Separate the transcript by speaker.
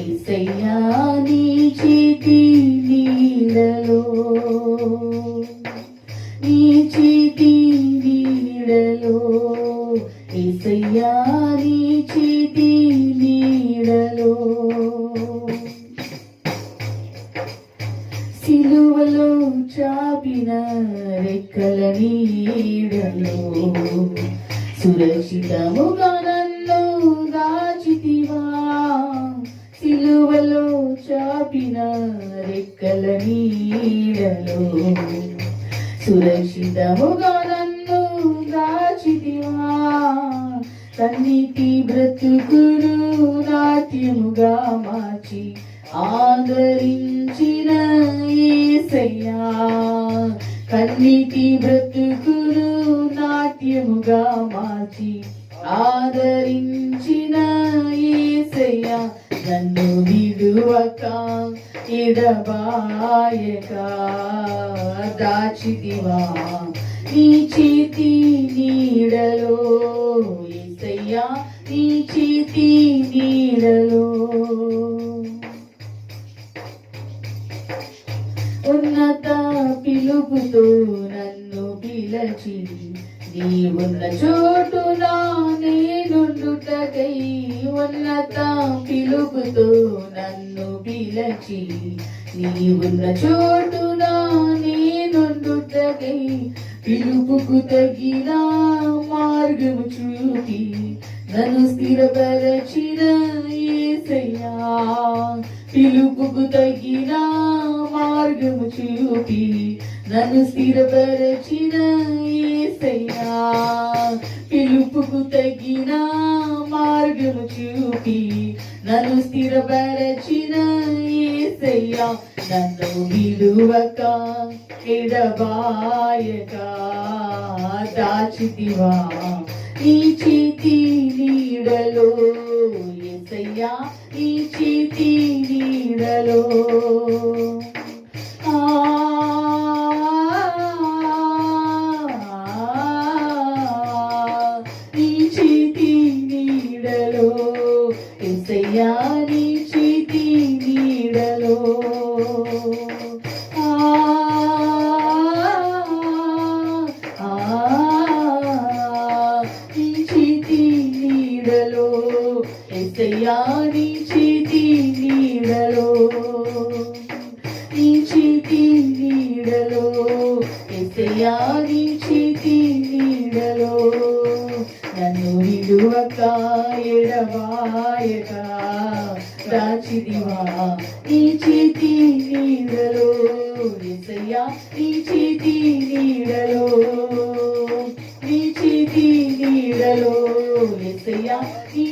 Speaker 1: ఏసయ్యా నీ చేతి నీడలో నీ చేతి నీడలో ఏసయ్యా నీ చేతి నీడలో సిలువలో చాపిన రెక్కల నీడలో సురక్షితముగా నన్ను చాపిన రెక్కల నీడలో సురక్షితముగా నన్ను దాచితివా. కన్నీటి బ్రతుకులు నాట్యముగా మార్చి ఆదరించిన ఏసయ్యా. కన్నీటి బ్రతుకులు నాట్యముగా మార్చి ఆదరించిన ఏసయ్యా. నన్ను విడువక ఎడబాయక దాచిదివా నీ చేతి నీడలో ఏసయ్యా నీ చేతి నీడలో. ఉన్నత పిలుపుతో నన్ను పిలచి నీ నీవున్న చోటున నేనుండుటకై. ఉన్నత పిలుపుతో నన్ను పిలచి నీవున్న చోటున నేనుండుటకై పిలుపుకు తగిన మార్గము చూపి నన్ను స్థిరపరచిన ఏసయ్యా. పిలుపుకు తగిన మార్గము చూపి నన్ను స్థిరపరచిన ఏసయ్యా పిలుపుకు తగిన మార్గము చూపి. నన్ను స్థిరపరచిన ఏసయ్యా నన్ను విడువక ఎడబాయక దాచితివా. ఈ చేతి నీడలో ఎసయ్యా ఈ చేతి నీడలో. ఏసయ్యా నీ చేతి నీడలో. నీడలో. ఏసయ్యా చేతి నీడలో. నీ చేతి నీడలో. ఏసయ్యా దాచిదివా నీ చేతి నీడలో ఎసయ్యా నీ చేతి నీడలో. నీ చేతి నీడలో ఏసయ్యా నీ